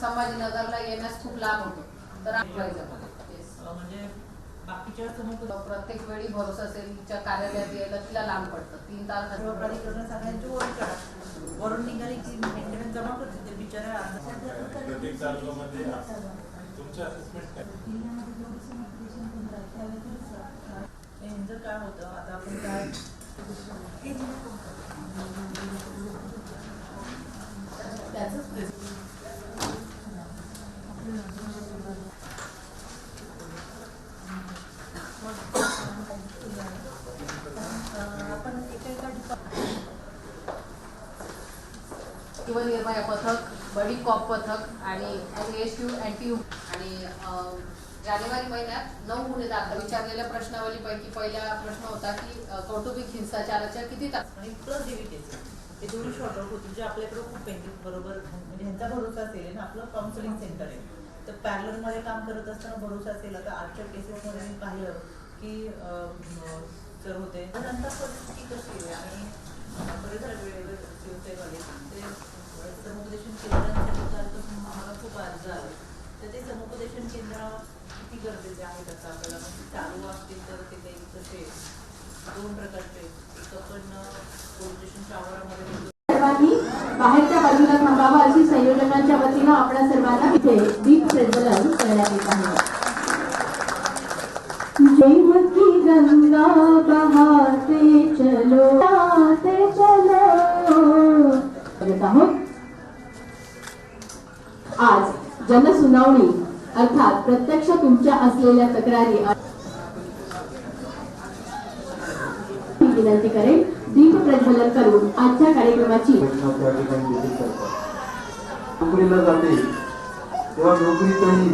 संभाजीनगरला येण्यास खूप लाभ होतो. तर म्हणजे बाकीच्या समोर प्रत्येक वेळी भरोसा सेलच्या कार्यालयात यायला तिला लांब पडतं. तीन तास प्राधिकरण सगळ्यांची ओळख करा. वरून निघाली की मेंटेनन्स जमा करते ते बिचारा प्रत्येक तालुक्यामध्ये तुमचे असेसमेंट काय? यांचं काय होतं? आता आपण काय किंवा निर्भया पथक बडी कॉप पथक आणि आणि जानेवारी महिन्यात नऊ गुन्हे दाखल. विचारलेल्या प्रश्नावलीपैकी पहिला प्रश्न होता की कौटुंबिक हिंसाचाराच्या किती तास आणि प्लस डीबीटीचे दोन्ही शॉर्ट आउट होतील जे आपल्याकडे खूप पेंडिंग बरोबर म्हणजे ह्यांचा भरोसा असेल ना आपलं काउन्सिलिंग सेंटर आहे. तर पॅरलरमध्ये काम करत असताना भरोसा असेल आता आजच्या केसेसमध्ये मी पाहिलं की सर होते. तर नंतर परिस्थिती कशी आहे? आणि बरेच वेळेवर शिवसेवाले ते समुपदेशन केंद्रांसाठी आम्हाला खूप अर्ज आले तर ते समुपदेशन केंद्र किती गरजेचे आहेत आता आपल्याला? म्हणजे चालू असतील तर ते काही कसे दोन प्रकारचे. एक आपण पोलीस स्टेशनच्या आवारामध्ये सर्वांनी बाहेरच्या बाजूला थांबावं अशी संयोजनाच्या वतीनं आपल्या सर्वांना इथे दीप प्रज्वलन करण्यात येत आहे. प्रेम की गंगा बहाते चलो बहाते चलो। करत आहोत आज जनसुनावणी अर्थात प्रत्यक्ष तुमच्या असलेल्या तक्रारी विनंती करेन दीप प्रज्वलन करून आजच्या कार्यक्रमाची नोकरीला जाते. तेव्हा नोकरीतही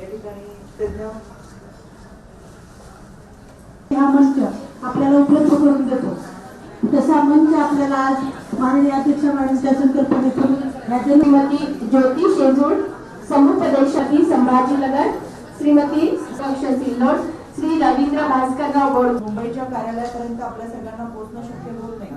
या ठिकाणी तज्ञ हा मंच आपल्याला उपलब्ध करून देतो. तसा मंच आपल्याला आज माननीय अध्यक्ष मॅडमच्या संकल्पनेतून या श्रीमती ज्योती शेजूळ समुपदेशकी संभाजीनगर श्रीमती सिल्लोड श्री रवींद्र भास्करराव बोड मुंबईच्या कार्यालयापर्यंत आपल्या सगळ्यांना पोहोचणं शक्य होत नाही.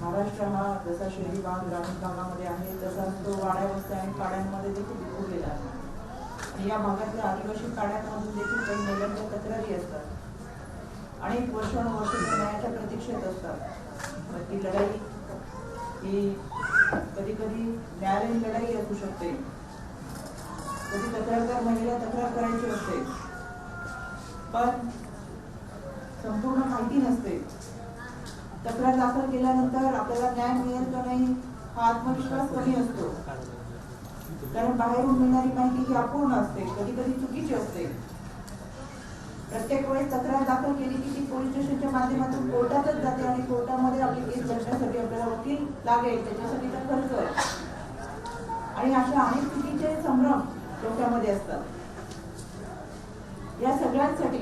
महाराष्ट्र हा जसा शहरी भाग ग्रामीण भागामध्ये आहे तसा तो वाड्या वस्त्या आणि पाड्यांमध्ये देखील विखुरलेला आहे. या भागातल्या आदिवासी पाड्यांमधून देखील काही महिलांच्या तक्रारी असतात अनेक वर्षानुवर्ष न्यायाच्या प्रतीक्षेत असतात ती लढाई ही कधी कधी न्यायालयीन लढाई असू शकते. कधी तक्रारदार महिला तक्रार करायची असते. पण संपूर्ण माहिती नसते. तक्रार दाखल केल्यानंतर आपल्याला न्याय मिळेल का नाही हा आत्मविश्वास कमी असतो. कारण बाहेरून मिळणारी माहिती ही अपूर्ण असते कधी कधी चुकीची असते. प्रत्येक वेळेस तक्रार दाखल केली की ती पोलीस स्टेशनच्या माध्यमातून कोर्टातच जाते आणि कोर्टामध्ये आपली केस लढण्यासाठी आपल्याला वकील लागेल त्याच्यासाठीचा खर्च आणि अशा अनेक स्थितीचे संभ्रम डोक्यामध्ये असतात. या सगळ्यांसाठी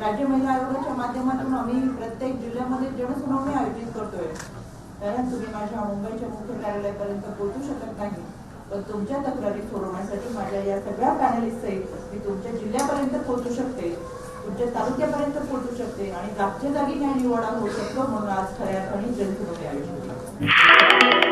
राज्य महिला आयोगाच्या माध्यमातून आम्ही प्रत्येक जिल्ह्यामध्ये जनसुनावणी आयोजित करतोय. कारण तुम्ही माझ्या मुंबईच्या मुख्य कार्यालयापर्यंत पोहोचू शकत नाही. पण तुमच्या तक्रारी सोडवण्यासाठी माझ्या या सगळ्या पॅनलिस्ट सहित मी तुमच्या जिल्ह्यापर्यंत पोहोचू शकते तुमच्या तालुक्यापर्यंत पोहोचू शकते आणि जागच्या जागी न्याय निवाडा होऊ शकतो म्हणून आज खऱ्या अर्थाने जनसुनावणी आयोजित केली.